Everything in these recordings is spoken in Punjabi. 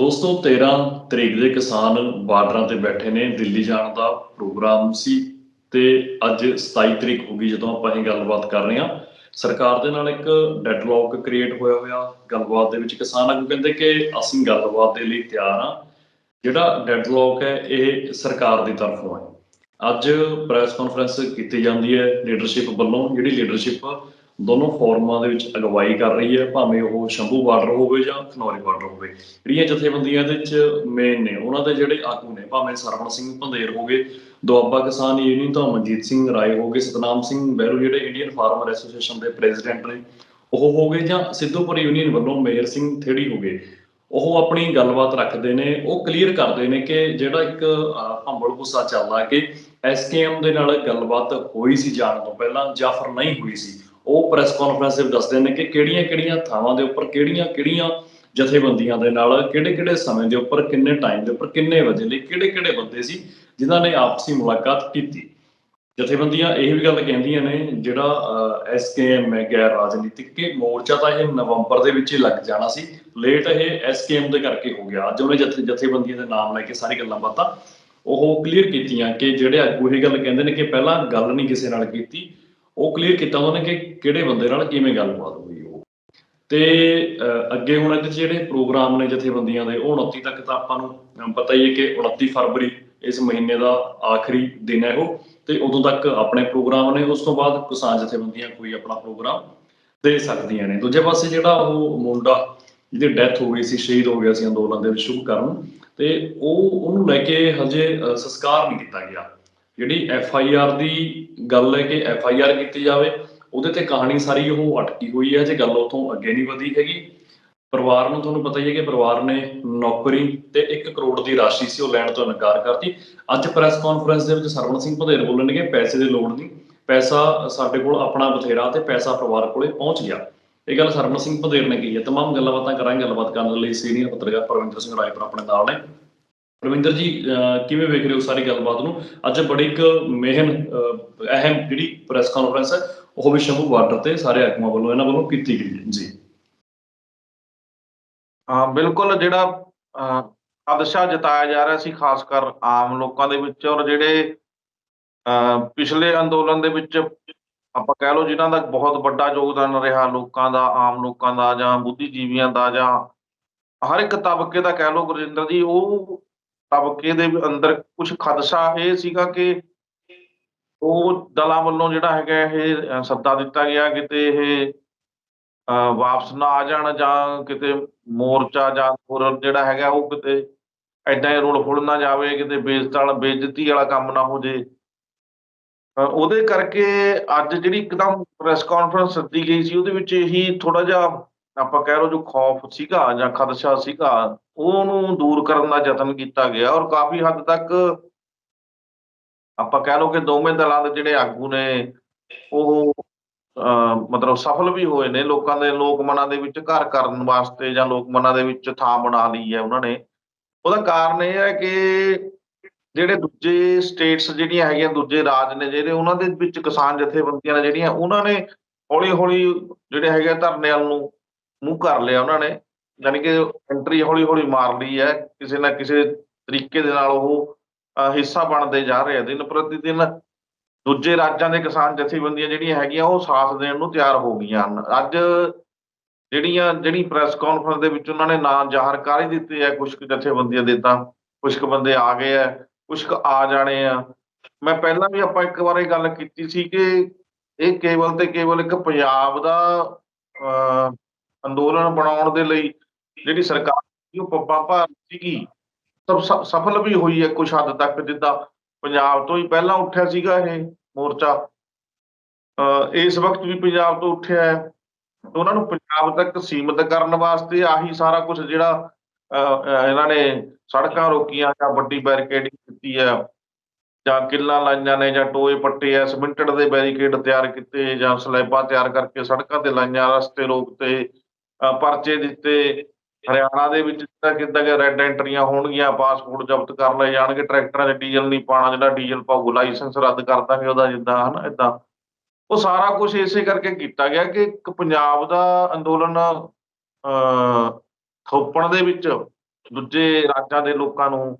ਦੋਸਤੋ 13 ਤਰੀਕ ਦੇ ਕਿਸਾਨ ਬਾਰਡਰਾਂ ਤੇ ਬੈਠੇ ਨੇ, ਦਿੱਲੀ ਜਾਣ ਦਾ ਪ੍ਰੋਗਰਾਮ ਸੀ ਤੇ ਅੱਜ 27 ਤਰੀਕ ਹੋ ਗਈ ਜਦੋਂ ਆਪਾਂ ਇਹ ਗੱਲਬਾਤ ਕਰ ਰਹੇ ਹਾਂ। ਸਰਕਾਰ ਦੇ ਨਾਲ ਇੱਕ ਡੈਡਲੌਕ ਕ੍ਰੀਏਟ ਹੋਇਆ ਹੋਇਆ, ਗੱਲਬਾਤ ਦੇ ਵਿੱਚ ਕਿਸਾਨ ਆਗੂ ਕਹਿੰਦੇ ਕਿ ਅਸੀਂ ਗੱਲਬਾਤ ਦੇ ਲਈ ਤਿਆਰ ਹਾਂ। ਜਿਹੜਾ ਡੈਡਲੌਕ ਹੈ, ਇਹ ਸਰਕਾਰ ਦੀ ਤਰਫੋਂ ਹੈ। ਅੱਜ ਪ੍ਰੈਸ ਕਾਨਫਰੰਸ ਕੀਤੀ ਜਾਂਦੀ ਹੈ ਲੀਡਰਸ਼ਿਪ ਵੱਲੋਂ, ਜਿਹੜੀ ਲੀਡਰਸ਼ਿਪ ਦੋਨੋਂ ਫੋਰਮਾਂ ਦੇ ਵਿੱਚ ਅਗਵਾਈ ਕਰ ਰਹੀ ਹੈ, ਭਾਵੇਂ ਉਹ ਸ਼ੰਭੂ ਬਾਰਡਰ ਹੋਵੇ ਜਾਂ ਖਨੌਰੀ ਬਾਰਡਰ ਹੋਵੇ। ਜਿਹੜੀਆਂ ਜਥੇਬੰਦੀਆਂ ਦੇ ਵਿੱਚ ਮੇਨ ਨੇ, ਉਹਨਾਂ ਦੇ ਜਿਹੜੇ ਆਗੂ ਨੇ, ਭਾਵੇਂ ਸਰਵਣ ਸਿੰਘ ਭੰਦੇਰ ਹੋਗੇ ਦੁਆਬਾ ਕਿਸਾਨ ਯੂਨੀਅਨ ਤੋਂ ਮਨਜੀਤ ਸਿੰਘ ਰਾਏ ਹੋਗੇ ਸਤਨਾਮ ਸਿੰਘ ਬਹਿਰੂ ਜਿਹੜੇ ਇੰਡੀਅਨ ਫਾਰਮਰ ਐਸੋਸੀਏਸ਼ਨ ਦੇ ਪ੍ਰੈਜ਼ੀਡੈਂਟ ਨੇ, ਉਹ ਹੋਗੇ ਜਾਂ ਸਿੱਧੂਪੁਰ ਯੂਨੀਅਨ ਵੱਲੋਂ ਮੇਅਰ ਸਿੰਘ ਥੇੜੀ ਹੋਗੇ ਉਹ ਆਪਣੀ ਗੱਲਬਾਤ ਰੱਖਦੇ ਨੇ, ਉਹ ਕਲੀਅਰ ਕਰਦੇ ਨੇ ਕਿ ਜਿਹੜਾ ਇੱਕ ਭੰਬਲ ਗੁੱਸਾ ਚੱਲਦਾ ਕਿ ਐਸਕੇਐਮ ਦੇ ਨਾਲ ਗੱਲਬਾਤ ਹੋਈ ਸੀ ਜਾਣ ਤੋਂ ਪਹਿਲਾਂ, ਜਾਂ ਫਿਰ ਨਹੀਂ ਹੋਈ ਸੀ। ਉਹ ਪ੍ਰੈਸ ਕਾਨਫਰੰਸ ਦੇ ਵਿੱਚ ਦੱਸਦੇ ਨੇ ਕਿ ਕਿਹੜੀਆਂ-ਕਿਹੜੀਆਂ ਥਾਵਾਂ ਦੇ ਉੱਪਰ ਕਿਹੜੀਆਂ-ਕਿਹੜੀਆਂ ਜਥੇਬੰਦੀਆਂ ਦੇ ਨਾਲ ਕਿਹੜੇ-ਕਿਹੜੇ ਸਮੇਂ ਦੇ ਉੱਪਰ, ਕਿੰਨੇ ਟਾਈਮ ਦੇ ਉੱਪਰ, ਕਿੰਨੇ ਵਜੇ ਲਈ ਕਿਹੜੇ-ਕਿਹੜੇ ਬੰਦੇ ਸੀ ਜਿਨ੍ਹਾਂ ਨੇ ਆਪਸੀ ਮੁਲਾਕਾਤ ਕੀਤੀ। ਜਥੇਬੰਦੀਆਂ ਇਹ ਵੀ ਗੱਲ ਕਹਿੰਦੀਆਂ ਨੇ, ਜਿਹੜਾ ਐਸਕੇਐਮ ਹੈ ਗੈਰ ਰਾਜਨੀਤਿਕ ਕਿ ਮੋਰਚਾ ਤਾਂ ਇਹ ਨਵੰਬਰ ਦੇ ਵਿੱਚ ਹੀ ਲੱਗ ਜਾਣਾ ਸੀ। ਲੇਟ ਇਹ ਐਸਕੇਐਮ ਦੇ ਕਰਕੇ ਹੋ ਗਿਆ। ਅੱਜ ਉਹਨੇ ਜਥੇ, ਜਥੇਬੰਦੀਆਂ ਦੇ ਨਾਮ ਲੈ ਕੇ ਸਾਰੀ ਗੱਲਾਂ ਬਾਤਾਂ ਉਹ ਕਲੀਅਰ ਕੀਤੀਆਂ ਕਿ ਜਿਹੜੇ ਆਗੂ ਇਹ ਗੱਲ ਕਹਿੰਦੇ ਨੇ ਕਿ ਪਹਿਲਾਂ ਗੱਲ ਨਹੀਂ ਕਿਸੇ ਨਾਲ ਕੀਤੀ। ਉਹ ਕਲੀਅਰ ਕੀਤਾ ਉਹਨਾਂ ਨੇ ਕਿ ਕਿਹੜੇ ਬੰਦੇ ਨਾਲ ਕਿਵੇਂ ਗੱਲਬਾਤ ਹੋਈ ਉਹ। ਤੇ ਅਹ, ਅੱਗੇ ਹੁਣ ਇਹਦੇ ਜਿਹੜੇ ਪ੍ਰੋਗਰਾਮ ਨੇ ਜਥੇਬੰਦੀਆਂ ਦੇ ਉਹ 29 ਤੱਕ ਤਾਂ ਆਪਾਂ ਨੂੰ ਪਤਾ ਹੀ ਹੈ ਕਿ 29 ਫਰਵਰੀ ਇਸ ਮਹੀਨੇ ਦਾ ਆਖਰੀ ਦਿਨ ਹੈ ਉਹ। ਤੇ ਉਦੋਂ ਤੱਕ ਆਪਣੇ ਪ੍ਰੋਗਰਾਮ ਨੇ ਉਸ ਤੋਂ ਬਾਅਦ ਕਿਸਾਨ ਜਥੇਬੰਦੀਆਂ ਕੋਈ ਆਪਣਾ ਪ੍ਰੋਗਰਾਮ ਦੇ ਸਕਦੀਆਂ ਨੇ। ਦੂਜੇ ਪਾਸੇ ਜਿਹੜਾ ਉਹ ਮੁੰਡਾ ਜਿਹਦੀ ਡੈਥ ਹੋ ਗਈ ਸੀ ਸ਼ਹੀਦ ਹੋ ਗਿਆ ਸੀ ਅੰਦੋਲਨ ਦੇ ਵਿੱਚ ਸ਼ੁਭ ਕਰਨ। ਤੇ ਉਹ ਉਹਨੂੰ ਲੈ ਕੇ ਹਜੇ ਸੰਸਕਾਰ ਨਹੀਂ ਕੀਤਾ ਗਿਆ। ਜਿਹੜੀ ਐਫ ਆਈ ਆਰ ਦੀ ਗੱਲ ਹੈ ਕਿ ਐਫ ਆਈ ਆਰ ਕੀਤੀ ਜਾਵੇ, ਉਹਦੇ ਤੇ ਕਹਾਣੀ ਸਾਰੀ ਉਹ ਅਟਕੀ ਹੋਈ ਹੈ, ਜੇ ਗੱਲ ਉਥੋਂ ਅੱਗੇ ਨਹੀਂ ਵਧੀ ਹੈਗੀ। ਪਰਿਵਾਰ ਨੂੰ ਤੁਹਾਨੂੰ ਪਤਾ ਹੀ ਹੈ ਕਿ ਪਰਿਵਾਰ ਨੇ ਨੌਕਰੀ ਤੇ 1 ਕਰੋੜ ਦੀ ਰਾਸ਼ੀ ਸੀ ਉਹ ਲੈਣ ਤੋਂ ਇਨਕਾਰ ਕਰਤੀ। ਅੱਜ ਪ੍ਰੈਸ ਕਾਨਫਰੰਸ ਦੇ ਵਿੱਚ ਸਰਵਣ ਸਿੰਘ ਭਦੇਰ ਬੋਲਣਗੇ, ਪੈਸੇ ਦੀ ਲੋੜ ਨਹੀਂ। ਪੈਸਾ ਸਾਡੇ ਕੋਲ ਆਪਣਾ ਬਥੇਰਾ ਤੇ ਪੈਸਾ ਪਰਿਵਾਰ ਕੋਲੇ ਪਹੁੰਚ ਗਿਆ। ਇਹ ਗੱਲ ਸਰਵਣ ਸਿੰਘ ਭਦੇਰ ਨੇ ਕਹੀ ਹੈ। ਤਮਾਮ ਗੱਲਾਂ ਬਾਤਾਂ ਕਰਾਂਗੇ, ਗੱਲਬਾਤ ਕਰਨ ਲਈ ਸੀਨੀਅਰ ਪੱਤਰਕਾਰ ਪਰਵਿੰਦਰ ਸਿੰਘ ਰਾਏਪੁਰ ਆਪਣੇ ਨਾਲ ਨੇ। ਰਵਿੰਦਰ ਜੀ ਅਹ ਕਿਵੇਂ ਵੇਖ ਰਹੇ ਹੋ ਸਾਰੀ ਗੱਲਬਾਤ ਨੂੰ? ਅੱਜ ਬੜੀ ਇੱਕ ਮੇਹਨ ਅਹਿਮ ਜਿਹੜੀ ਪ੍ਰੈਸ ਕਾਨਫਰੰਸ ਹੈ ਉਹ ਵੀ ਸ਼ੰਭੂ ਬਾਰਡਰ ਤੇ ਸਾਰੇ ਆਗੂਆਂ ਵੱਲੋਂ ਇਹਨਾਂ ਵੱਲੋਂ ਕੀਤੀ ਗਈ ਹੈ। ਜੀ। ਹਾਂ ਬਿਲਕੁਲ ਜਿਹੜਾ ਅਹ, ਖਦਸ਼ਾ ਜਤਾਇਆ ਜਾ ਰਿਹਾ ਸੀ ਖਾਸ ਕਰ ਆਮ ਲੋਕਾਂ ਦੇ ਵਿੱਚ ਔਰ ਜਿਹੜੇ ਅਹ, ਪਿਛਲੇ ਅੰਦੋਲਨ ਦੇ ਵਿੱਚ ਆਪਾਂ ਕਹਿ ਲਓ ਜਿਨ੍ਹਾਂ ਦਾ ਬਹੁਤ ਵੱਡਾ ਯੋਗਦਾਨ ਰਿਹਾ ਲੋਕਾਂ ਦਾ ਆਮ ਲੋਕਾਂ ਦਾ ਜਾਂ ਬੁੱਧੀਜੀਵੀਆਂ ਦਾ ਜਾਂ ਹਰ ਇੱਕ ਤਬਕੇ ਦਾ ਕਹਿ ਲਓ ਗੁਰਜਿੰਦਰ ਜੀ ਉਹ ਤਬਕੇ ਦੇ ਅੰਦਰ ਕੁਝ ਖਦਸ਼ਾ ਇਹ ਸੀਗਾ ਕਿ ਉਹ ਦਲਾਂ ਵੱਲੋਂ ਜਿਹੜਾ ਹੈਗਾ ਇਹ ਸੱਦਾ ਦਿੱਤਾ ਗਿਆ ਕਿਤੇ ਇਹ ਵਾਪਸ ਨਾ ਆ ਜਾਣ ਜਾਂ ਕਿਤੇ ਮੋਰਚਾ ਜਾਂ ਹੋਰ ਜਿਹੜਾ ਹੈਗਾ ਉਹ ਕਿਤੇ ਐਦਾਂ ਹੀ ਰੋਲ ਫੁਲ ਨਾ ਜਾਵੇ, ਕਿਤੇ ਬੇਇੱਜ਼ਤ ਵਾਲਾ, ਬੇਇੱਜ਼ਤੀ ਵਾਲਾ ਕੰਮ ਨਾ ਹੋ ਜੇ। ਉਹਦੇ ਕਰਕੇ ਅੱਜ ਜਿਹੜੀ ਇੱਕਦਮ ਪ੍ਰੈਸ ਕਾਨਫਰੰਸ ਸੱਦੀ ਗਈ ਸੀ, ਉਹਦੇ ਵਿੱਚ ਇਹੀ ਥੋੜਾ ਜਿਹਾ ਆਪਾਂ ਕਹਿ ਲਓ ਜੋ ਖੌਫ ਸੀਗਾ ਜਾਂ ਖਦਸ਼ਾ ਸੀਗਾ, ਉਹਨੂੰ ਦੂਰ ਕਰਨ ਦਾ ਯਤਨ ਕੀਤਾ ਗਿਆ ਔਰ ਕਾਫੀ ਹੱਦ ਤੱਕ ਆਪਾਂ ਕਹਿ ਲਓ ਕਿ ਦੋਵੇਂ ਦਲਾਂ ਦੇ ਜਿਹੜੇ ਆਗੂ ਨੇ, ਉਹ, ਅਹ, ਮਤਲਬ ਸਫਲ ਵੀ ਹੋਏ ਨੇ, ਲੋਕਾਂ ਦੇ ਲੋਕ ਮਨਾਂ ਦੇ ਵਿੱਚ ਘਰ ਕਰਨ ਵਾਸਤੇ ਜਾਂ ਲੋਕ ਮਨਾਂ ਦੇ ਵਿੱਚ ਥਾਂ ਬਣਾ ਲਈ ਹੈ ਉਹਨਾਂ ਨੇ। ਉਹਦਾ ਕਾਰਨ ਇਹ ਹੈ ਕਿ ਜਿਹੜੇ ਦੂਜੇ ਸਟੇਟਸ ਜਿਹੜੀਆਂ ਹੈਗੀਆਂ, ਦੂਜੇ ਰਾਜ ਨੇ ਜਿਹੜੇ, ਉਹਨਾਂ ਦੇ ਵਿੱਚ ਕਿਸਾਨ ਜਥੇਬੰਦੀਆਂ ਨੇ ਜਿਹੜੀਆਂ, ਉਹਨਾਂ ਨੇ ਹੌਲੀ ਹੌਲੀ ਜਿਹੜੇ ਹੈਗੇ ਧਰਨੇ ਵੱਲ ਨੂੰ ਮੂੰਹ ਕਰ ਲਿਆ ਉਹਨਾਂ ਨੇ ਯਾਨੀ ਕਿ ਐਂਟਰੀ ਹੌਲੀ ਹੌਲੀ ਮਾਰ ਲਈ ਹੈ ਕਿਸੇ ਨਾ ਕਿਸੇ ਤਰੀਕੇ ਦੇ ਨਾਲ ਉਹ ਹਿੱਸਾ ਬਣਦੇ ਜਾ ਰਹੇ ਆ ਦਿਨ ਪ੍ਰਤੀ ਦਿਨ ਦੂਜੇ ਰਾਜਾਂ ਦੇ ਕਿਸਾਨ ਜਥੇਬੰਦੀਆਂ ਜਿਹੜੀਆਂ ਹੈਗੀਆਂ ਉਹ ਸਾਥ ਦੇਣ ਨੂੰ ਤਿਆਰ ਹੋ ਗਈਆਂ ਹਨ। ਅੱਜ ਜਿਹੜੀਆਂ ਜਿਹੜੀ ਪ੍ਰੈਸ ਕਾਨਫਰੰਸ ਦੇ ਵਿੱਚ ਉਹਨਾਂ ਨੇ ਨਾਂ ਜ਼ਾਹਰ ਕਰ ਹੀ ਦਿੱਤੇ ਆ ਕੁਝ ਕੁ ਜਥੇਬੰਦੀਆਂ ਦੇ ਤਾਂ ਕੁਝ ਕੁ ਬੰਦੇ ਆ ਗਏ ਆ ਕੁਝ ਕੁ ਆ ਜਾਣੇ ਆ। ਮੈਂ ਪਹਿਲਾਂ ਵੀ ਆਪਾਂ ਇੱਕ ਵਾਰ ਇਹ ਗੱਲ ਕੀਤੀ ਸੀ ਕਿ ਇਹ ਕੇਵਲ ਤੇ ਕੇਵਲ ਇੱਕ ਪੰਜਾਬ ਦਾ ਅਹ, ਅੰਦੋਲਨ ਬਣਾਉਣ ਦੇ ਲਈ ਜਿਹੜੀ ਸਰਕਾਰ ਸੀ ਉਹ ਪੱਪਾ ਸੀਗੀ। ਸਭ ਸਫਲ ਵੀ ਹੋਈ ਹੈ ਕੁਝ ਹੱਦ ਤੱਕ ਜਿੱਦਾਂ ਪੰਜਾਬ ਤੋਂ ਹੀ ਪਹਿਲਾਂ ਉੱਠਿਆ ਸੀਗਾ ਇਹ ਮੋਰਚਾ। ਇਸ ਵਕਤ ਵੀ ਪੰਜਾਬ ਤੋਂ ਉੱਠਿਆ ਹੈ। ਉਹਨਾਂ ਨੂੰ ਪੰਜਾਬ ਤੱਕ ਸੀਮਿਤ ਕਰਨ ਵਾਸਤੇ ਆਹੀ ਸਾਰਾ ਕੁਝ ਜਿਹੜਾ ਅਹ, ਇਹਨਾਂ ਨੇ ਸੜਕਾਂ ਰੋਕੀਆਂ ਜਾਂ ਵੱਡੀ ਬੈਰੀਕੇਡਿੰਗ ਕੀਤੀ ਹੈ ਜਾਂ ਕਿੱਲਾਂ ਲਾਈਆਂ ਨੇ ਜਾਂ ਟੋਏ ਪੱਟੇ ਆ ਸਿਮੈਂਟਡ ਦੇ ਬੈਰੀਕੇਡ ਤਿਆਰ ਕੀਤੇ ਜਾਂ ਸਲੈਬਾਂ ਤਿਆਰ ਕਰਕੇ ਸੜਕਾਂ ਤੇ ਲਾਈਆਂ ਰਸਤੇ ਰੋਕਤੇ ਅਹ, ਪਰਚੇ ਦਿੱਤੇ, ਹਰਿਆਣਾ ਦੇ ਵਿੱਚ ਜਿੱਦਾਂ ਕਿੱਦਾਂ ਕਿ ਰੈੱਡ ਐਂਟਰੀਆਂ ਹੋਣਗੀਆਂ ਪਾਸਪੋਰਟ ਜ਼ਬਤ ਕਰ ਲਏ ਜਾਣਗੇ, ਟਰੈਕਟਰਾਂ 'ਚ ਡੀਜ਼ਲ ਨਹੀਂ ਪਾਣਾ ਜਿਹੜਾ ਡੀਜ਼ਲ ਪਾਊ ਲਾਇਸੈਂਸ ਰੱਦ ਕਰ ਦਾਂਗੇ ਉਹਦਾ ਜਿੱਦਾਂ, ਹਨਾ ਇਦਾਂ ਉਹ ਸਾਰਾ ਕੁਝ ਇਸੇ ਕਰਕੇ ਕੀਤਾ ਗਿਆ ਕਿ ਇੱਕ ਪੰਜਾਬ ਦਾ ਅੰਦੋਲਨ, ਅਹ, ਥੋਪਣ ਦੇ ਵਿੱਚ ਦੂਜੇ ਰਾਜਾਂ ਦੇ ਲੋਕਾਂ ਨੂੰ,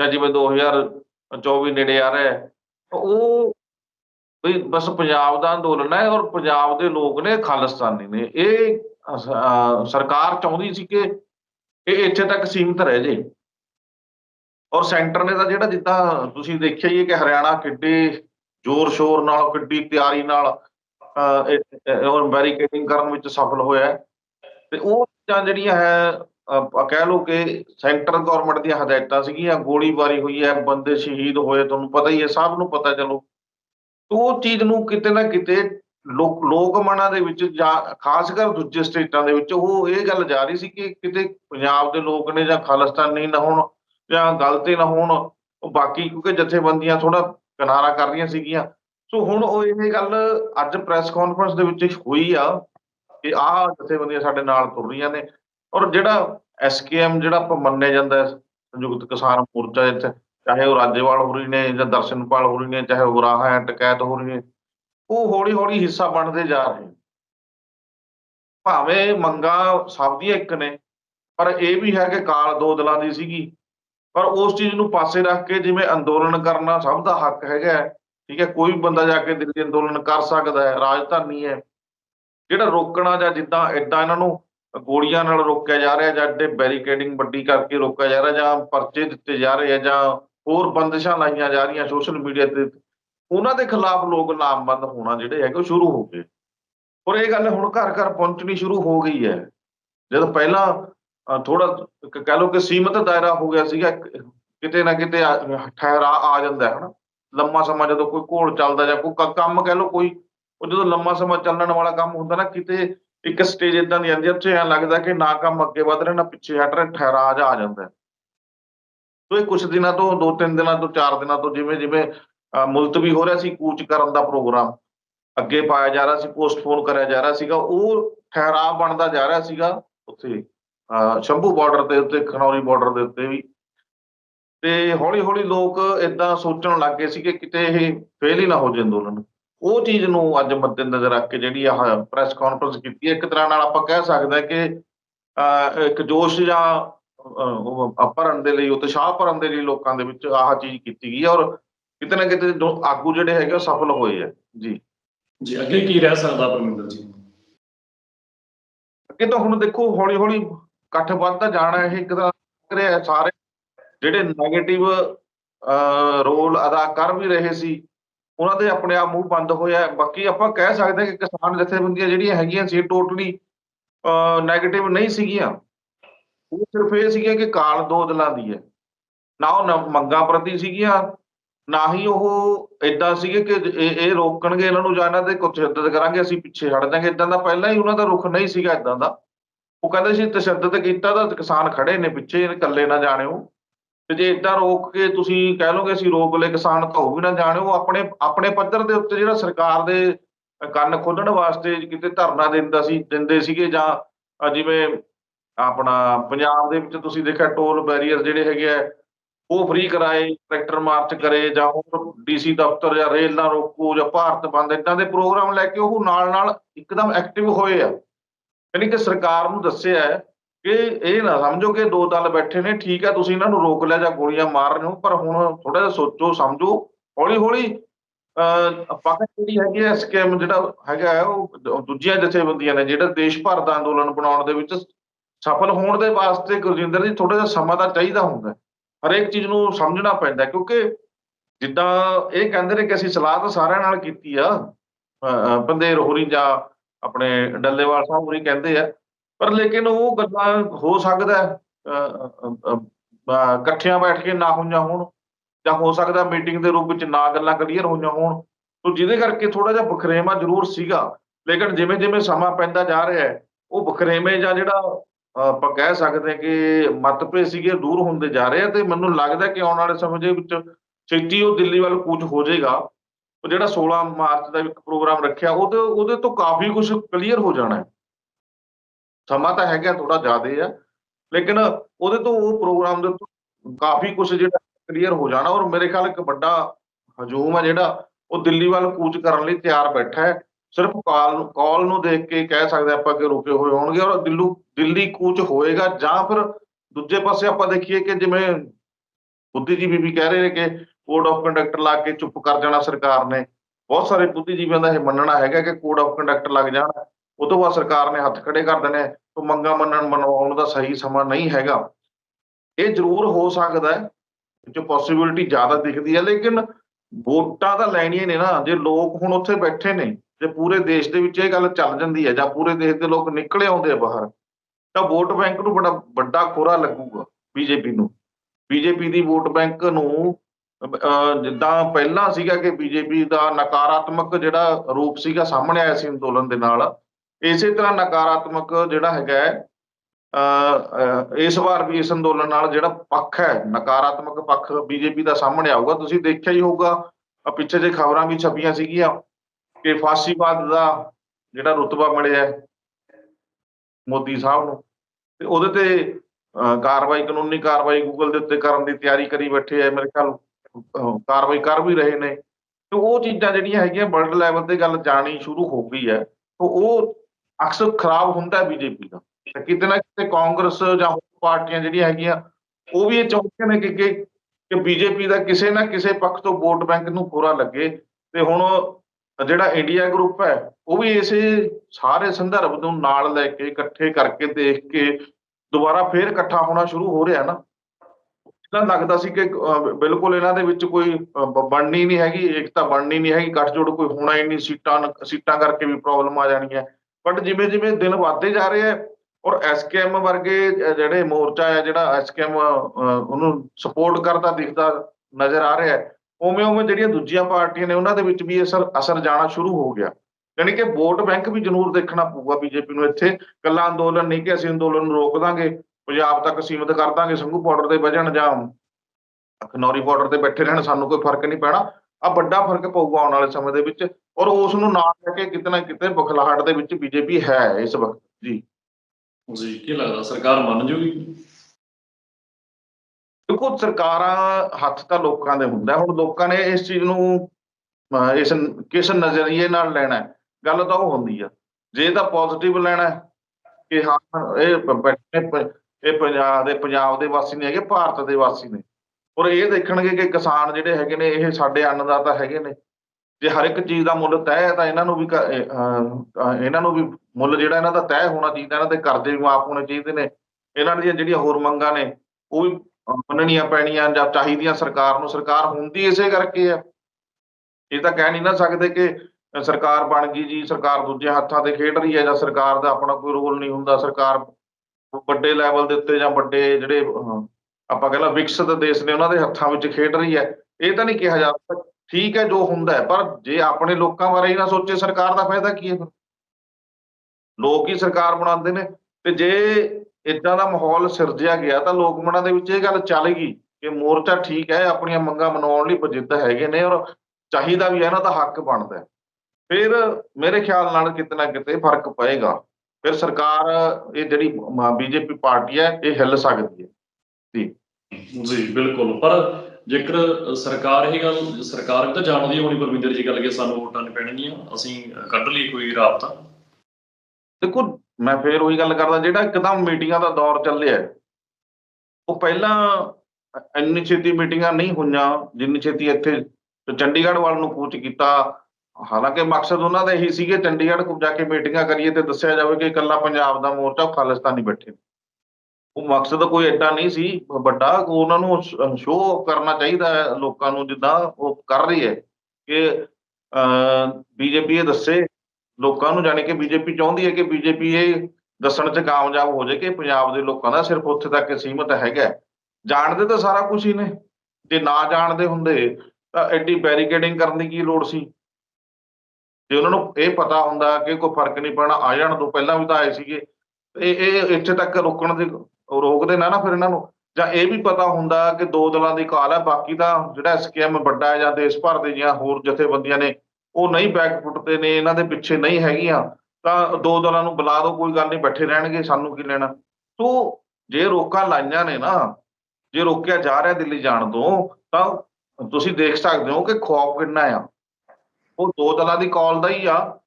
ਜਾਂ ਜਿਵੇਂ 2024 ਨੇੜੇ ਆ ਰਿਹਾ ਉਹ ਵੀ ਬਸ ਪੰਜਾਬ ਦਾ ਅੰਦੋਲਨ ਹੈ ਔਰ ਪੰਜਾਬ ਦੇ ਲੋਕ ਨੇ ਖਾਲਿਸਤਾਨੀ ਨੇ। ਇਹ ਸਰਕਾਰ ਚਾਹੁੰਦੀ ਸੀ ਕਿ ਇਹ ਇੱਥੇ ਤੱਕ ਸੀਮਿਤ ਰਹਿ ਜੇ। ਔਰ ਸੈਂਟਰ ਨੇ ਤਾਂ ਜਿਹੜਾ ਜਿੱਦਾਂ ਤੁਸੀਂ ਦੇਖਿਆ ਹੀ ਹੈ ਕਿ ਹਰਿਆਣਾ ਕਿੱਡੇ ਜ਼ੋਰ ਸ਼ੋਰ ਨਾਲ, ਕਿੱਡੀ ਤਿਆਰੀ ਨਾਲ ਔਰ ਬੈਰੀਕੇਡਿੰਗ ਕਰਨ ਵਿੱਚ ਸਫਲ ਹੋਇਆ ਤੇ ਉਹ ਚੀਜ਼ਾਂ ਜਿਹੜੀਆਂ ਹੈ ਕਹਿ ਲੋ ਕਿ ਸੈਂਟਰ ਗਵਰਨਮੈਂਟ ਦੀਆਂ ਹਦਾਇਤਾਂ ਸੀਗੀਆਂ, ਗੋਲੀਬਾਰੀ ਹੋਈ ਹੈ, ਬੰਦੇ ਸ਼ਹੀਦ ਹੋਏ, ਤੁਹਾਨੂੰ ਪਤਾ ਹੀ ਹੈ, ਸਭ ਨੂੰ ਪਤਾ ਚਲੋ। ਉਹ ਚੀਜ਼ ਨੂੰ ਕਿਤੇ ਨਾ ਕਿਤੇ ਲੋਕ ਮਨਾਂ ਦੇ ਵਿੱਚ ਜਾਂ ਖਾਸ ਕਰ ਦੂਜੇ ਸਟੇਟਾਂ ਦੇ ਵਿੱਚ ਉਹ ਇਹ ਗੱਲ ਜਾ ਰਹੀ ਸੀ ਕਿ ਕਿਤੇ ਪੰਜਾਬ ਦੇ ਲੋਕ ਨੇ ਜਾਂ ਖਾਲਿਸਤਾਨੀ ਨਾ ਹੋਣ ਜਾਂ ਗਲਤੀ ਨਾ ਹੋਣ, ਉਹ ਬਾਕੀ ਕਿਉਂਕਿ ਜਥੇਬੰਦੀਆਂ ਥੋੜਾ ਕਿਨਾਰਾ ਕਰ ਰਹੀਆਂ ਸੀਗੀਆਂ। ਸੋ ਹੁਣ ਉਹ ਇਹ ਗੱਲ ਅੱਜ ਪ੍ਰੈਸ ਕਾਨਫਰੰਸ ਦੇ ਵਿੱਚ ਹੋਈ ਆ ਕਿ ਆਹ ਜਥੇਬੰਦੀਆਂ ਸਾਡੇ ਨਾਲ ਤੁਰ ਰਹੀਆਂ ਨੇ ਔਰ ਜਿਹੜਾ ਐਸਕੇਐਮ ਜਿਹੜਾ ਆਪਾਂ ਮੰਨਿਆ ਜਾਂਦਾ ਸੰਯੁਕਤ ਕਿਸਾਨ ਮੋਰਚਾ ਇੱਥੇ, ਚਾਹੇ ਉਹ ਰਾਜੇਵਾਲ ਹੋਰੀ ਨੇ ਜਾਂ ਦਰਸ਼ਨਪਾਲ ਹੋਰੀ ਨੇ, ਚਾਹੇ ਉਹ ਰਾਹਾ ਹੈ ਟਕੈਤ ਹੋ ਰਹੀ ਨੇ ਉਹ ਹੌਲੀ ਹੌਲੀ ਹਿੱਸਾ ਬਣਦੇ ਜਾ ਰਹੇ ਭਾਵੇਂ ਮੰਗਾਂ ਸਭ ਦੀਆਂ ਇੱਕ ਨੇ, ਪਰ ਇਹ ਵੀ ਹੈ ਕਿ ਕਾਲ ਦੋ ਦਿਲਾਂ ਦੀ ਸੀਗੀ। ਪਰ ਉਸ ਚੀਜ਼ ਨੂੰ ਪਾਸੇ ਰੱਖ ਕੇ ਜਿਵੇਂ ਅੰਦੋਲਨ ਕਰਨਾ ਸਭ ਦਾ ਹੱਕ ਹੈਗਾ ਠੀਕ ਹੈ, ਕੋਈ ਵੀ ਬੰਦਾ ਜਾ ਕੇ ਦਿੱਲੀ ਅੰਦੋਲਨ ਕਰ ਸਕਦਾ ਹੈ, ਰਾਜਧਾਨੀ ਹੈ। ਜਿਹੜਾ ਰੋਕਣਾ ਜਾਂ ਜਿੱਦਾਂ ਏਦਾਂ ਇਹਨਾਂ ਨੂੰ ਗੋਲੀਆਂ ਨਾਲ ਰੋਕਿਆ ਜਾ ਰਿਹਾ ਜਾਂ ਅੱਡੇ ਬੈਰੀਕੇਡਿੰਗ ਵੱਡੀ ਕਰਕੇ ਰੋਕਿਆ ਜਾ ਰਿਹਾ ਜਾਂ ਪਰਚੇ ਦਿੱਤੇ ਜਾ ਰਹੇ ਆ ਜਾਂ ਹੋਰ ਬੰਦਿਸ਼ਾਂ ਲਾਈਆਂ ਜਾ ਰਹੀਆਂ ਸੋਸ਼ਲ ਮੀਡੀਆ ਤੇ ਉਹਨਾਂ ਦੇ ਖਿਲਾਫ ਲੋਕ ਨਾਮਬੰਦ ਹੋਣਾ ਜਿਹੜੇ ਹੈਗੇ ਉਹ ਸ਼ੁਰੂ ਹੋ ਗਏ। ਔਰ ਇਹ ਗੱਲ ਹੁਣ ਘਰ ਘਰ ਪਹੁੰਚਣੀ ਸ਼ੁਰੂ ਹੋ ਗਈ ਹੈ। ਜਦੋਂ ਪਹਿਲਾਂ ਥੋੜਾ ਕਹਿ ਲਓ ਕਿ ਸੀਮਤ ਦਾਇਰਾ ਹੋ ਗਿਆ ਸੀਗਾ, ਕਿਤੇ ਨਾ ਕਿਤੇ ਠਹਿਰਾ ਆ ਜਾਂਦਾ ਹੈ, ਹਨਾ। ਲੰਮਾ ਸਮਾਂ ਜਦੋਂ ਕੋਈ ਘੋਲ ਚੱਲਦਾ ਜਾਂ ਕੋਈ ਕੰਮ ਕਹਿ ਲਓ ਕੋਈ, ਉਹ ਜਦੋਂ ਲੰਮਾ ਸਮਾਂ ਚੱਲਣ ਵਾਲਾ ਕੰਮ ਹੁੰਦਾ ਨਾ, ਕਿਤੇ ਇੱਕ ਸਟੇਜ ਇਦਾਂ ਦੀ ਆਉਂਦੀ ਹੈ, ਉੱਥੇ ਐਂ ਲੱਗਦਾ ਕਿ ਨਾ ਕੰਮ ਅੱਗੇ ਵਧ ਰਿਹਾ, ਨਾ ਪਿੱਛੇ ਹਟ ਰਿਹਾ, ਠਹਿਰਾ ਜਾ ਆ ਜਾਂਦਾ ਹੈ। ਇਹ ਕੁਝ ਦਿਨਾਂ ਤੋਂ ਦੋ ਤਿੰਨ ਦਿਨਾਂ ਤੋਂ, ਚਾਰ ਦਿਨਾਂ ਤੋਂ ਜਿਵੇਂ ਜਿਵੇਂ ਮੁਲਤਵੀ ਹੋ ਰਿਹਾ ਸੀ ਕੂਚ ਕਰਨ ਦਾ ਪ੍ਰੋਗਰਾਮ। ਅੱਗੇ ਪਾਇਆ ਜਾ ਰਿਹਾ ਸੀ ਪੋਸਟਪੋਨ ਕਰਿਆ ਜਾ ਰਿਹਾ ਸੀਗਾ। ਉਹ ਠਹਿਰਾਅ ਬਣਦਾ ਜਾ ਰਿਹਾ ਸੀਗਾ ਉੱਥੇ ਸ਼ੰਭੂ ਬਾਰਡਰ ਦੇ ਉੱਤੇ ਖਨੌਰੀ ਬਾਰਡਰ ਦੇ ਉੱਤੇ ਵੀ। ਤੇ ਹੌਲੀ ਹੌਲੀ ਲੋਕ ਇਦਾਂ ਸੋਚਣ ਲੱਗ ਗਏ ਸੀ ਕਿ ਕਿਤੇ ਇਹ ਫੇਲ ਹੀ ਨਾ ਹੋ ਜਾਏ ਅੰਦੋਲਨ ਉਹ ਚੀਜ਼ ਨੂੰ ਅੱਜ ਮੱਦੇ ਨਜ਼ਰ ਰੱਖ ਕੇ ਜਿਹੜੀ ਆਹ ਪ੍ਰੈਸ ਕਾਨਫਰੰਸ ਕੀਤੀ ਹੈ ਇੱਕ ਤਰ੍ਹਾਂ ਨਾਲ ਆਪਾਂ ਕਹਿ ਸਕਦੇ ਹਾਂ ਕਿ ਅਹ, ਇੱਕ ਜੋਸ਼ ਜਾਂ ਭਰਨ ਦੇ ਲਈ ਉਤਸ਼ਾਹ ਭਰਨ ਦੇ ਲਈ ਲੋਕਾਂ ਦੇ ਵਿੱਚ ਆਹ ਚੀਜ਼ ਕੀਤੀ ਗਈ ਔਰ ਕਿਤੇ ਨਾ ਕਿਤੇ ਜੋ ਆਗੂ ਜਿਹੜੇ ਹੈਗੇ ਉਹ ਸਫਲ ਹੋਏ ਆ। ਜੀ। ਜੀ ਅੱਗੇ ਕੀ ਰਹਿ ਸਕਦਾ ਪਰਮਿੰਦਰ ਜੀ? ਅੱਗੇ ਤਾਂ ਹੁਣ ਦੇਖੋ ਹੌਲੀ ਹੌਲੀ ਇਕੱਠ ਵੱਧਦਾ ਜਾਣਾ ਇਹ ਇੱਕ ਤਾਂ ਲੱਗ ਰਿਹਾ ਸਾਰੇ ਜਿਹੜੇ 네ਗੇਟਿਵ ਰੋਲ ਅਦਾ ਕਰ ਵੀ ਰਹੇ ਸੀ ਉਹਨਾਂ ਦੇ ਆਪਣੇ ਆਪ ਮੂੰਹ ਬੰਦ ਹੋਇਆ। ਬਾਕੀ ਆਪਾਂ ਕਹਿ ਸਕਦੇ ਹਾਂ ਕਿ ਕਿਸਾਨ ਜਥੇਬੰਦੀਆਂ ਜਿਹੜੀਆਂ ਹੈਗੀਆਂ ਸੀ ਟੋਟਲੀ 네ਗੇਟਿਵ ਨਹੀਂ ਸੀਗੀਆਂ। ਉਹ ਸਿਰਫ ਇਹ ਸੀਗੀਆਂ ਕਿ ਕਾਲ ਦੋ ਦਿਲਾਂ ਦੀ ਹੈ। ਨਾ ਉਹ ਮੰਗਾਂ ਪ੍ਰਤੀ ਸੀਗੀਆਂ ਨਾ ਹੀ ਉਹ ਇਦਾਂ ਸੀਗੇ ਕਿ ਇਹ ਰੋਕਣਗੇ ਇਹਨਾਂ ਨੂੰ ਜਾਂ ਇਹਨਾਂ ਤੇ ਤਸ਼ੱਦਦ ਕਰਾਂਗੇ, ਅਸੀਂ ਪਿੱਛੇ ਹਟ ਜਾਾਂਗੇ ਇਦਾਂ ਦਾ ਪਹਿਲਾਂ ਹੀ ਉਹਨਾਂ ਦਾ ਰੁਖ ਨਹੀਂ ਸੀਗਾ ਇਦਾਂ ਦਾ। ਉਹ ਕਹਿੰਦੇ ਸੀ ਤਸ਼ੱਦਦ ਕੀਤਾ ਤਾਂ ਕਿਸਾਨ ਖੜੇ ਨੇ ਪਿੱਛੇ, ਇਕੱਲੇ ਨਾ ਜਾਣਿਓ। ਤੇ ਜੇ ਇਦਾਂ ਰੋਕ ਕੇ ਤੁਸੀਂ ਕਹਿ ਲੋਗੇ ਅਸੀਂ ਰੋਕ ਲਏ, ਕਿਸਾਨ ਤਾਂ ਉਹ ਵੀ ਨਾ ਜਾਣਿਓ। ਆਪਣੇ ਆਪਣੇ ਪੱਧਰ ਦੇ ਉੱਤੇ ਜਿਹੜਾ ਸਰਕਾਰ ਦੇ ਕੰਨ ਖੋਲਣ ਵਾਸਤੇ ਕਿਤੇ ਧਰਨਾ ਦਿੰਦਾ ਸੀ, ਦਿੰਦੇ ਸੀਗੇ ਜਾਂ ਜਿਵੇਂ ਆਪਣਾ ਪੰਜਾਬ ਦੇ ਵਿੱਚ ਤੁਸੀਂ ਦੇਖਿਆ, ਟੋਲ ਬੈਰੀਅਰ ਜਿਹੜੇ ਹੈਗੇ ਆ ਉਹ ਫ੍ਰੀ ਕਰਾਏ ਟਰੈਕਟਰ ਮਾਰਚ ਕਰੇ ਜਾਂ ਹੋਰ ਡੀਸੀ ਦਫ਼ਤਰ ਜਾਂ ਰੇਲ ਨਾ ਰੋਕੋ ਜਾਂ ਭਾਰਤ ਬੰਦ ਇਦਾਂ ਦੇ ਪ੍ਰੋਗਰਾਮ ਲੈ ਕੇ ਉਹ ਨਾਲ ਨਾਲ ਇੱਕਦਮ ਐਕਟਿਵ ਹੋਏ ਆ। ਯਾਨੀ ਕਿ ਸਰਕਾਰ ਨੂੰ ਦੱਸਿਆ ਹੈ ਕਿ ਇਹ ਨਾ ਸਮਝੋ ਕਿ ਦੋ ਦਲ ਬੈਠੇ ਨੇ ਠੀਕ ਹੈ ਤੁਸੀਂ ਇਹਨਾਂ ਨੂੰ ਰੋਕ ਲਿਆ ਜਾਂ ਗੋਲੀਆਂ ਮਾਰ ਰਹੇ ਹੋ ਪਰ ਹੁਣ ਥੋੜਾ ਜਿਹਾ ਸੋਚੋ ਸਮਝੋ। ਹੌਲੀ ਹੌਲੀ ਅਹ ਪਾਕਿਸਤਾਨ ਜਿਹੜੀ ਹੈਗੀ ਹੈ ਸਕੀਮ ਜਿਹੜਾ ਹੈਗਾ ਹੈ, ਉਹ ਦੂਜੀਆਂ ਜਥੇਬੰਦੀਆਂ ਨੇ ਜਿਹੜਾ ਦੇਸ਼ ਭਰ ਦਾ ਅੰਦੋਲਨ ਬਣਾਉਣ ਦੇ ਵਿੱਚ ਸਫਲ ਹੋਣ ਦੇ ਵਾਸਤੇ ਗੁਰਜਿੰਦਰ ਜੀ ਥੋੜਾ ਜਿਹਾ ਸਮਾਂ ਤਾਂ ਚਾਹੀਦਾ ਹੁੰਦਾ ਹਰੇਕ ਚੀਜ਼ ਨੂੰ ਸਮਝਣਾ ਪੈਂਦਾ ਕਿਉਂਕਿ ਜਿੱਦਾਂ ਇਹ ਕਹਿੰਦੇ ਨੇ ਕਿ ਅਸੀਂ ਸਲਾਹ ਤਾਂ ਸਾਰਿਆਂ ਨਾਲ ਕੀਤੀ ਆ ਬੰਦੇ ਅਹ, ਬੰਦੇਰ ਹੋਰੀ ਜਾਂ ਆਪਣੇ ਡੱਲੇਵਾਲ ਸਾਹਿਬ ਹੋਰੀ ਕਹਿੰਦੇ ਆ ਪਰ ਲੇਕਿਨ ਉਹ ਗੱਲਾਂ ਹੋ ਸਕਦਾ ਇਕੱਠਿਆਂ ਬੈਠ ਕੇ ਨਾ ਹੋਈਆਂ ਹੋਣ ਜਾਂ ਹੋ ਸਕਦਾ ਮੀਟਿੰਗ ਦੇ ਰੂਪ ਵਿੱਚ ਨਾ ਗੱਲਾਂ ਕਲੀਅਰ ਹੋਈਆਂ ਹੋਣ ਤੋ ਜਿਹਦੇ ਕਰਕੇ ਥੋੜਾ ਜਿਹਾ ਬਖਰੇਵਾ ਜ਼ਰੂਰ ਸੀਗਾ ਲੇਕਿਨ ਜਿਵੇਂ ਜਿਵੇਂ ਸਮਾਂ ਪੈਂਦਾ ਜਾ ਰਿਹਾ ਹੈ ਉਹ ਬਖਰੇਵੇਂ ਜਾਂ ਜਿਹੜਾ ਆਪਾਂ ਕਹਿ ਸਕਦੇ ਹਾਂ ਕਿ ਮਤਭੇਦ ਸੀਗੇ, ਦੂਰ ਹੁੰਦੇ ਜਾ ਰਹੇ ਆ ਤੇ ਮੈਨੂੰ ਲੱਗਦਾ ਕਿ ਆਉਣ ਵਾਲੇ ਸਮੇਂ ਦੇ ਵਿੱਚ ਛੇਤੀ ਉਹ ਦਿੱਲੀ ਵੱਲ ਕੂਚ ਹੋ ਜਾਏਗਾ। ਉਹ ਜਿਹੜਾ 16 ਮਾਰਚ ਦਾ ਇੱਕ ਪ੍ਰੋਗਰਾਮ ਰੱਖਿਆ, ਉਹਦੇ ਉਹਦੇ ਤੋਂ ਕਾਫੀ ਕੁਝ ਕਲੀਅਰ ਹੋ ਜਾਣਾ ਹੈ। ਸਮਾਂ ਤਾਂ ਹੈਗਾ ਥੋੜਾ ਜ਼ਿਆਦਾ ਆ, ਲੇਕਿਨ ਉਹਦੇ ਤੋਂ ਉਹ ਪ੍ਰੋਗਰਾਮ ਦੇ ਤੋਂ ਕਾਫੀ ਕੁਝ ਜਿਹੜਾ ਕਲੀਅਰ ਹੋ ਜਾਣਾ ਔਰ ਮੇਰੇ ਖਿਆਲ ਇੱਕ ਵੱਡਾ ਹਜੂਮ ਹੈ ਜਿਹੜਾ, ਉਹ ਦਿੱਲੀ ਵੱਲ ਕੂਚ ਕਰਨ ਲਈ ਤਿਆਰ ਬੈਠਾ ਹੈ। ਸਿਰਫ ਕਾਲ ਨੂੰ ਕਾਲ ਨੂੰ ਦੇਖ ਕੇ ਕਹਿ ਸਕਦੇ ਆਪਾਂ ਕਿ ਰੁਕੇ ਹੋਏ ਹੋਣਗੇ ਔਰ ਦਿੱਲੂ, ਦਿੱਲੀ ਕੂਚ ਹੋਏਗਾ ਜਾਂ ਫਿਰ ਦੂਜੇ ਪਾਸੇ ਆਪਾਂ ਦੇਖੀਏ ਕਿ ਜਿਵੇਂ ਬੁੱਧੀਜੀਵੀ ਵੀ ਕਹਿ ਰਹੇ ਨੇ ਕਿ ਕੋਡ ਆਫ ਕੰਡਕਟ ਲਾ ਕੇ ਚੁੱਪ ਕਰ ਜਾਣਾ ਸਰਕਾਰ ਨੇ। ਬਹੁਤ ਸਾਰੇ ਬੁੱਧੀਜੀਵੀਆਂ ਦਾ ਇਹ ਮੰਨਣਾ ਹੈਗਾ ਕਿ ਕੋਡ ਆਫ ਕੰਡਕਟ ਲੱਗ ਜਾਣ, ਉਹ ਤੋਂ ਬਾਅਦ ਸਰਕਾਰ ਨੇ ਹੱਥ ਖੜੇ ਕਰ ਦੇਣੇ, ਉਹ ਮੰਗਾ ਮੰਨਣ ਮਨਵਾਉਣ ਦਾ ਸਹੀ ਸਮਾਂ ਨਹੀਂ ਹੈਗਾ। ਇਹ ਜ਼ਰੂਰ ਹੋ ਸਕਦਾ ਹੈ ਜੋ ਪੋਸਿਬਿਲਿਟੀ ਜ਼ਿਆਦਾ ਦਿਖਦੀ ਹੈ, ਲੇਕਿਨ ਵੋਟਾਂ ਤਾਂ ਲੈਣੀਆਂ ਨੇ ਨਾ, ਜੇ ਲੋਕ ਹੁਣ ਉੱਥੇ ਬੈਠੇ ਨੇ ਜੇ ਪੂਰੇ ਦੇਸ਼ ਦੇ ਵਿੱਚ ਇਹ ਗੱਲ ਚੱਲ ਜਾਂਦੀ ਹੈ ਜਾਂ ਪੂਰੇ ਦੇਸ਼ ਦੇ ਲੋਕ ਨਿਕਲੇ ਆਉਂਦੇ ਆ ਬਾਹਰ ਤਾਂ ਵੋਟ ਬੈਂਕ ਨੂੰ ਬੜਾ ਵੱਡਾ ਖੋਰਾ ਲੱਗੂਗਾ ਬੀਜੇਪੀ ਨੂੰ। ਬੀਜੇਪੀ ਦੀ ਵੋਟ ਬੈਂਕ ਨੂੰ ਅਹ, ਜਿੱਦਾਂ ਪਹਿਲਾਂ ਸੀਗਾ ਕਿ ਬੀਜੇਪੀ ਦਾ ਨਕਾਰਾਤਮਕ ਜਿਹੜਾ ਰੂਪ ਸੀਗਾ ਸਾਹਮਣੇ ਆਇਆ ਸੀ ਅੰਦੋਲਨ ਦੇ ਨਾਲ ਇਸੇ ਤਰ੍ਹਾਂ ਨਕਾਰਾਤਮਕ ਜਿਹੜਾ ਹੈਗਾ ਅਹ, ਇਸ ਵਾਰ ਵੀ ਇਸ ਅੰਦੋਲਨ ਨਾਲ ਜਿਹੜਾ ਪੱਖ ਹੈ ਨਕਾਰਾਤਮਕ ਪੱਖ ਬੀਜੇਪੀ ਦਾ ਸਾਹਮਣੇ ਆਊਗਾ। ਤੁਸੀਂ ਦੇਖਿਆ ਹੀ ਹੋਊਗਾ ਪਿੱਛੇ ਜੇ ਖਬਰਾਂ ਵੀ ਛਪੀਆਂ ਸੀਗੀਆਂ। ਕਿ ਫਾਸੀਵਾਦ ਦਾ ਜਿਹੜਾ ਰੁਤਬਾ ਮਿਲਿਆ ਮੋਦੀ ਸਾਹਿਬ ਨੂੰ, ਤੇ ਉਹਦੇ ਤੇ ਕਾਰਵਾਈ, ਕਾਨੂੰਨੀ ਕਾਰਵਾਈ ਗੂਗਲ ਦੇ ਉੱਤੇ ਕਰਨ ਦੀ ਤਿਆਰੀ ਕਰੀ ਬੈਠੇ ਆ, ਮੇਰੇ ਖਿਆਲ ਕਾਰਵਾਈ ਕਰ ਵੀ ਰਹੇ ਨੇ। ਤੇ ਉਹ ਚੀਜ਼ਾਂ ਜਿਹੜੀਆਂ ਹੈਗੀਆਂ ਵਰਲਡ ਲੈਵਲ ਤੇ ਗੱਲ ਜਾਣੀ ਸ਼ੁਰੂ ਹੋ ਗਈ ਹੈ, ਤੇ ਉਹ ਅਕਸਰ ਖਰਾਬ ਹੁੰਦਾ ਬੀਜੇਪੀ ਦਾ। ਕਿਤੇ ਨਾ ਕਿਤੇ ਕਾਂਗਰਸ ਜਾਂ ਹੋਰ ਪਾਰਟੀਆਂ ਜਿਹੜੀਆਂ ਹੈਗੀਆਂ, ਉਹ ਵੀ ਇਹ ਚਾਹੁੰਦੀਆਂ ਨੇ ਕਿ ਕਿ ਕਿ ਬੀਜੇਪੀ ਦਾ ਕਿਸੇ ਨਾ ਕਿਸੇ ਪੱਖ ਤੋਂ ਵੋਟ ਬੈਂਕ ਨੂੰ ਪੂਰਾ ਲੱਗੇ। ਤੇ ਹੁਣ ਜਿਹੜਾ ਇੰਡੀਆ ਗਰੁੱਪ ਹੈ, ਉਹ ਵੀ ਇਸੇ ਸਾਰੇ ਸੰਦਰਭ ਨੂੰ ਨਾਲ ਲੈ ਕੇ, ਇਕੱਠੇ ਕਰਕੇ ਦੇਖ ਕੇ ਦੁਬਾਰਾ ਫੇਰ ਇਕੱਠਾ ਹੋਣਾ ਸ਼ੁਰੂ ਹੋ ਰਿਹਾ ਨਾ। ਇਹਨਾਂ ਲੱਗਦਾ ਸੀ ਕਿ ਬਿਲਕੁਲ ਇਹਨਾਂ ਦੇ ਵਿੱਚ ਕੋਈ ਬਣਨੀ ਨਹੀਂ ਹੈਗੀ ਏਕਤਾ ਬਣਨੀ ਨਹੀਂ ਹੈਗੀ, ਗੱਠਜੋੜ ਕੋਈ ਹੋਣਾ ਹੀ ਨਹੀਂ, ਸੀਟਾਂ ਸੀਟਾਂ ਕਰਕੇ ਵੀ ਪ੍ਰੋਬਲਮ ਆ ਜਾਣੀ ਹੈ ਬਟ ਜਿਵੇਂ ਜਿਵੇਂ ਦਿਨ ਵੱਧਦੇ ਜਾ ਰਹੇ ਹੈ ਔਰ ਐਸਕੇਐਮ ਵਰਗੇ ਜਿਹੜੇ ਮੋਰਚਾ ਹੈ, ਜਿਹੜਾ ਐਸਕੇਐਮ ਉਹਨੂੰ ਸਪੋਰਟ ਕਰਦਾ, ਦਿਖਦਾ ਨਜ਼ਰ ਆ ਰਿਹਾ ਹੈ ਉਵੇਂ ਉਵੇਂ ਜਿਹੜੀਆਂ ਦੂਜੀਆਂ ਪਾਰਟੀਆਂ ਨੇ ਉਹਨਾਂ ਦੇ ਵਿੱਚ ਵੀ ਅਸਰ ਅਸਰ ਜਾਣਾ ਸ਼ੁਰੂ ਹੋ ਗਿਆ। ਯਾਨੀ ਕਿ ਵੋਟ ਬੈਂਕ ਵੀ ਜ਼ਰੂਰ ਦੇਖਣਾ ਪਊਗਾ ਬੀਜੇਪੀ ਨੂੰ ਇੱਥੇ। ਕੱਲਾ ਅੰਦੋਲਨ ਨਹੀਂ ਕਿ ਅਸੀਂ ਅੰਦੋਲਨ ਨੂੰ ਰੋਕ ਦਾਂਗੇ, ਪੰਜਾਬ ਤੱਕ ਸੀਮਿਤ ਕਰ ਦਾਂਗੇ ਸੰਘੂ ਬਾਰਡਰ ਤੇ ਵਜਣ ਜਾਂ ਖਨੌਰੀ ਬਾਰਡਰ ਤੇ ਬੈਠੇ ਰਹਿਣ ਸਾਨੂੰ ਕੋਈ ਫ਼ਰਕ ਨਹੀਂ ਪੈਣਾ। ਆ ਵੱਡਾ ਫ਼ਰਕ ਪਊਗਾ ਆਉਣ ਵਾਲੇ ਸਮੇਂ ਦੇ ਵਿੱਚ ਔਰ ਉਸ ਨੂੰ ਨਾਲ ਲੈ ਕੇ ਕਿਤੇ ਨਾ ਕਿਤੇ ਬਖਲਾਹਟ ਦੇ ਵਿੱਚ ਬੀਜੇਪੀ ਹੈ ਇਸ ਵਕਤ। ਜੀ। ਜੀ, ਕੀ ਲੱਗਦਾ ਸਰਕਾਰ ਮੰਨ ਜੂਗੀ? ਦੇਖੋ ਸਰਕਾਰਾਂ ਹੱਥ ਤਾਂ ਲੋਕਾਂ ਦੇ ਹੁੰਦਾ ਹੁਣ ਲੋਕਾਂ ਨੇ ਇਸ ਚੀਜ਼ ਨੂੰ ਇਸ ਕਿਸ ਨਜ਼ਰੀਏ ਨਾਲ ਲੈਣਾ ਗੱਲ ਤਾਂ ਉਹ ਹੁੰਦੀ ਆ ਜੇ ਤਾਂ ਪੋਜ਼ਿਟਿਵ ਲੈਣਾ ਕਿ ਹਾਂ ਇਹ ਇਹ ਪੰਜਾਬ ਦੇ ਪੰਜਾਬ ਦੇ ਵਾਸੀ ਨਹੀਂ ਹੈਗੇ ਭਾਰਤ ਦੇ ਵਾਸੀ ਨੇ। ਔਰ ਇਹ ਦੇਖਣਗੇ ਕਿ ਕਿਸਾਨ ਜਿਹੜੇ ਹੈਗੇ ਨੇ ਇਹ ਸਾਡੇ ਅੰਨਦਾਤਾ ਹੈਗੇ ਨੇ। ਜੇ ਹਰ ਇੱਕ ਚੀਜ਼ ਦਾ ਮੁੱਲ ਤੈਅ ਹੈ ਤਾਂ ਇਹਨਾਂ ਨੂੰ ਵੀ ਅਹ, ਇਹਨਾਂ ਨੂੰ ਵੀ ਮੁੱਲ ਜਿਹੜਾ ਇਹਨਾਂ ਦਾ ਤੈਅ ਹੋਣਾ ਚਾਹੀਦਾ ਇਹਨਾਂ ਦੇ ਕਰਜ਼ੇ ਵੀ ਮਾਫ ਹੋਣੇ ਚਾਹੀਦੇ ਨੇ। ਇਹਨਾਂ ਦੀਆਂ ਜਿਹੜੀਆਂ ਹੋਰ ਮੰਗਾਂ ਨੇ ਉਹ ਵੀ ਮੰਨਣੀਆਂ ਪੈਣੀਆਂ ਜਾਂ ਚਾਹੀਦੀਆਂ ਸਰਕਾਰ ਨੂੰ, ਸਰਕਾਰ ਹੁੰਦੀ ਇਸੇ ਕਰਕੇ ਆ। ਇਹ ਤਾਂ ਕਹਿ ਨਹੀਂ ਨਾ ਸਕਦੇ ਕਿ ਸਰਕਾਰ ਬਣ ਗਈ ਜੀ, ਸਰਕਾਰ ਦੂਜੇ ਹੱਥਾਂ ਤੇ ਖੇਡ ਰਹੀ ਹੈ ਜਾਂ ਸਰਕਾਰ ਦਾ ਆਪਣਾ ਕੋਈ ਰੋਲ ਨਹੀਂ ਹੁੰਦਾ, ਸਰਕਾਰ ਵੱਡੇ ਲੈਵਲ ਦੇ ਉੱਤੇ ਜਾਂ ਵੱਡੇ ਜਿਹੜੇ ਆਪਾਂ ਕਹਿੰਦਾ ਵਿਕਸਿਤ ਦੇਸ਼ ਨੇ ਉਹਨਾਂ ਦੇ ਹੱਥਾਂ ਵਿੱਚ ਖੇਡ ਰਹੀ ਹੈ। ਇਹ ਤਾਂ ਨਹੀਂ ਕਿਹਾ ਜਾ ਸਕਦਾ, ਠੀਕ ਹੈ ਜੋ ਹੁੰਦਾ ਹੈ, ਪਰ ਜੇ ਆਪਣੇ ਲੋਕਾਂ ਬਾਰੇ ਹੀ ਨਾ ਸੋਚੇ, ਸਰਕਾਰ ਦਾ ਫਾਇਦਾ ਕੀ ਹੈ ਫਿਰ? ਲੋਕ ਹੀ ਸਰਕਾਰ ਬਣਾਉਂਦੇ ਨੇ ਤੇ ਜੇ ਇਦਾਂ ਦਾ ਮਾਹੌਲ ਸਿਰਜਿਆ ਗਿਆ ਤਾਂ ਲੋਕ ਮਨਾਂ ਦੇ ਵਿੱਚ ਇਹ ਗੱਲ ਚੱਲ ਗਈ ਕਿ ਮੋਰਚਾ ਠੀਕ ਹੈ ਆਪਣੀਆਂ ਮੰਗਾਂ ਮਨਾਉਣ ਲਈ ਵਜਿੱਦ ਹੈਗੇ ਨੇ ਔਰ ਚਾਹੀਦਾ ਵੀ ਹੈ ਇਹਨਾਂ ਦਾ ਹੱਕ ਬਣਦਾ ਫਿਰ ਮੇਰੇ ਖਿਆਲ ਨਾਲ ਕਿਤੇ ਨਾ ਕਿਤੇ ਫ਼ਰਕ ਪਏਗਾ। ਫਿਰ ਸਰਕਾਰ ਇਹ ਜਿਹੜੀ ਬੀਜੇਪੀ ਪਾਰਟੀ ਹੈ ਇਹ ਹਿੱਲ ਸਕਦੀ ਹੈ। ਜੀ। ਬਿਲਕੁਲ। ਪਰ ਜੇਕਰ ਸਰਕਾਰ ਇਹ ਗੱਲ ਸਰਕਾਰ ਵੀ ਤਾਂ ਜਾਣਦੀ ਹੋਣੀ ਪਰਵਿੰਦਰ ਜੀ ਗੱਲ ਕਿ ਸਾਨੂੰ ਵੋਟਾਂ ਨਹੀਂ ਪੈਣਗੀਆਂ ਅਸੀਂ ਕੱਢ ਲਈ ਕੋਈ ਰਾਬਤਾ। ਦੇਖੋ ਮੈਂ ਫੇਰ ਉਹੀ ਗੱਲ ਕਰਦਾ ਜਿਹੜਾ ਇੱਕਦਮ ਮੀਟਿੰਗਾਂ ਦਾ ਦੌਰ ਚੱਲਿਆ ਹੈ, ਉਹ ਪਹਿਲਾਂ ਇੰਨੀ ਛੇਤੀ ਮੀਟਿੰਗਾਂ ਨਹੀਂ ਹੋਈਆਂ ਜਿੰਨੀ ਛੇਤੀ ਇੱਥੇ ਚੰਡੀਗੜ੍ਹ ਵੱਲ ਨੂੰ ਕੂਚ ਕੀਤਾ। ਹਾਲਾਂਕਿ ਮਕਸਦ ਉਹਨਾਂ ਦਾ ਇਹੀ ਸੀ ਕਿ ਚੰਡੀਗੜ੍ਹ ਕੋਲ ਜਾ ਕੇ ਮੀਟਿੰਗਾਂ ਕਰੀਏ ਤੇ ਦੱਸਿਆ ਜਾਵੇ ਕਿ ਇਕੱਲਾ ਪੰਜਾਬ ਦਾ ਮੋਰਚਾ ਖਾਲਿਸਤਾਨੀ ਬੈਠੇ ਉਹ ਮਕਸਦ ਕੋਈ ਐਡਾ ਨਹੀਂ ਸੀ ਵੱਡਾ ਉਹਨਾਂ ਨੂੰ ਸ਼ੋਅ ਕਰਨਾ ਚਾਹੀਦਾ ਲੋਕਾਂ ਨੂੰ ਜਿੱਦਾਂ ਉਹ ਕਰ ਰਹੀ ਹੈ ਕਿ ਬੀਜੇਪੀ ਇਹ ਦੱਸੇ ਲੋਕਾਂ ਨੂੰ ਜਾਣੀ ਕਿ ਬੀਜੇਪੀ ਚਾਹੁੰਦੀ ਹੈ ਕਿ ਬੀਜੇਪੀ ਇਹ ਦੱਸਣ 'ਚ ਕਾਮਯਾਬ ਹੋ ਜਾਏ ਕਿ ਪੰਜਾਬ ਦੇ ਲੋਕਾਂ ਦਾ ਸਿਰਫ ਉੱਥੇ ਤੱਕ ਸੀਮਤ ਹੈਗਾ। ਜਾਣਦੇ ਤਾਂ ਸਾਰਾ ਕੁਝ ਹੀ ਨੇ। ਜੇ ਨਾ ਜਾਣਦੇ ਹੁੰਦੇ, ਤਾਂ ਐਡੀ ਬੈਰੀਕੇਡਿੰਗ ਕਰਨ ਦੀ ਕੀ ਲੋੜ ਸੀ? ਜੇ ਉਹਨਾਂ ਨੂੰ ਇਹ ਪਤਾ ਹੁੰਦਾ ਕਿ ਕੋਈ ਫ਼ਰਕ ਨਹੀਂ ਪੈਣਾ, ਆ ਜਾਣ ਤੋਂ ਪਹਿਲਾਂ ਵੀ ਤਾਂ ਆਏ ਸੀਗੇ। ਇਹ ਇਹ ਇੱਥੇ ਤੱਕ ਰੋਕਣ ਦੇ, ਰੋਕਦੇ ਨਾ ਨਾ ਫਿਰ ਇਹਨਾਂ ਨੂੰ। ਜਾਂ ਇਹ ਵੀ ਪਤਾ ਹੁੰਦਾ ਕਿ ਦੋ ਦਲਾਂ ਦੀ ਕਾਲ ਹੈ, ਬਾਕੀ ਤਾਂ ਜਿਹੜਾ ਸਕੀਮ ਵੱਡਾ ਹੈ ਜਾਂ ਦੇਸ਼ ਭਰ ਦੇ ਜਾਂ ਹੋਰ ਜਥੇਬੰਦੀਆਂ ਨੇ ਉਹ ਨਹੀਂ ਬੈਕ ਫੁੱਟਦੇ ਨੇ, ਇਹਨਾਂ ਦੇ ਪਿੱਛੇ ਨਹੀਂ ਹੈਗੀਆਂ, ਤਾਂ ਦੋ ਦਲਾਂ ਨੂੰ ਬੁਲਾ ਦਿਓ ਕੋਈ ਗੱਲ ਨਹੀਂ, ਬੈਠੇ ਰਹਿਣਗੇ, ਸਾਨੂੰ ਕੀ ਲੈਣਾ? ਸੋ ਜੇ ਰੋਕਾਂ ਲਾਈਆਂ ਨੇ ਨਾ, ਜੇ ਰੋਕਿਆ ਜਾ ਰਿਹਾ ਦਿੱਲੀ ਜਾਣ ਤੋਂ, ਤਾਂ ਤੁਸੀਂ ਦੇਖ ਸਕਦੇ ਹੋ ਕਿ ਖੌਫ ਕਿੰਨਾ ਆ। ਉਹ ਦੋ ਦਲਾਂ ਦੀ ਕਾਲ ਦਾ ਹੀ ਆ।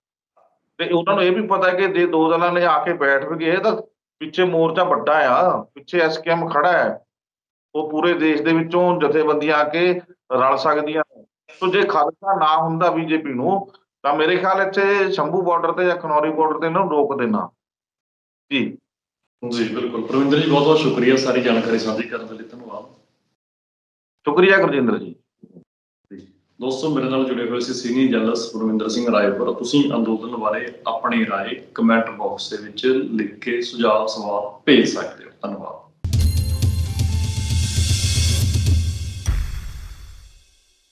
ਤੇ ਉਹਨਾਂ ਨੂੰ ਇਹ ਵੀ ਪਤਾ ਹੈ ਕਿ ਜੇ ਦੋ ਦਲਾਂ ਨੇ ਆ ਕੇ ਬੈਠ ਵੀ ਗਏ, ਤਾਂ ਪਿੱਛੇ ਮੋਰਚਾ ਵੱਡਾ ਆ, ਪਿੱਛੇ ਐਸਕੇਐਮ ਖੜਾ ਹੈ। ਉਹ ਪੂਰੇ ਦੇਸ਼ ਦੇ ਵਿੱਚੋਂ ਜਥੇਬੰਦੀਆਂ ਆ ਕੇ ਰਲ ਸਕਦੀਆਂ ਸੋ ਜੇ ਖਾਲਸਾ ਨਾ ਹੁੰਦਾ ਬੀਜੇਪੀ ਨੂੰ ਤਾਂ ਮੇਰੇ ਖਿਆਲ ਇੱਥੇ ਸ਼ੰਭੂ ਬਾਰਡਰ ਤੇ ਜਾਂ ਖਨੌਰੀ ਬਾਰਡਰ ਤੇ ਇਹਨਾਂ ਨੂੰ ਰੋਕ ਦੇਣਾ ਜੀ ਜੀ ਬਿਲਕੁਲ ਪ੍ਰਵਿੰਦਰ ਜੀ ਬਹੁਤ ਬਹੁਤ ਸ਼ੁਕਰੀਆ ਸਾਰੀ ਜਾਣਕਾਰੀ ਸਾਂਝੀ ਕਰਨ ਦੇ ਲਈ ਧੰਨਵਾਦ ਸ਼ੁਕਰੀਆ ਗੁਰਜਿੰਦਰ ਜੀ ਦੋਸਤੋ ਮੇਰੇ ਨਾਲ ਜੁੜੇ ਹੋਏ ਸੀ ਸੀਨੀਅਰ ਜਰਨਲਿਸਟ ਗੁਰਵਿੰਦਰ ਸਿੰਘ ਰਾਏਪੁਰ ਤੁਸੀਂ ਅੰਦੋਲਨ ਬਾਰੇ ਆਪਣੀ رائے ਕਮੈਂਟ ਬਾਕਸ ਦੇ ਵਿੱਚ ਲਿਖ ਕੇ ਸੁਝਾਅ ਸਵਾਲ ਭੇਜ ਸਕਦੇ ਹੋ ਧੰਨਵਾਦ